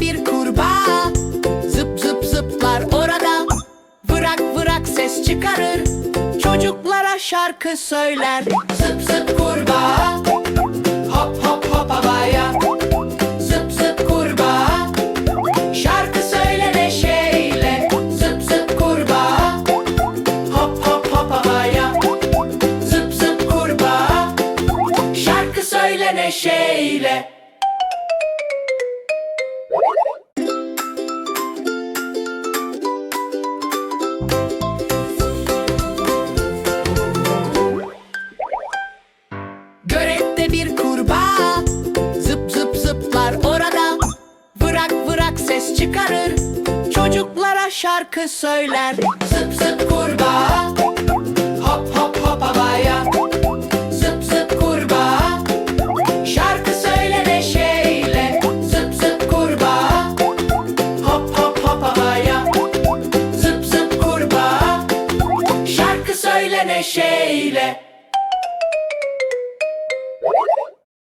bir kurbağa. Zıp zıp zıplar orada. Vırak vırak ses çıkarır. Çocuklara şarkı söyler. Zıp zıp kurbağa. Hop hop hop havaya. Zıp zıp kurbağa. Şarkı söyle neşeyle. Zıp zıp kurbağa. Hop hop hop havaya. Zıp zıp kurbağa. Şarkı söyle neşeyle. Bir kurbağa. Zıp zıp zıplar orada. Vırak vırak ses çıkarır. Çocuklara şarkı söyler. Zıp zıp kurbağa. Hop hop hop havaya. Zıp zıp kurbağa. Şarkı söyle neşeyle Zıp zıp kurbağa. Hop hop hop havaya. Zıp zıp kurbağa. Şarkı söyle neşeyle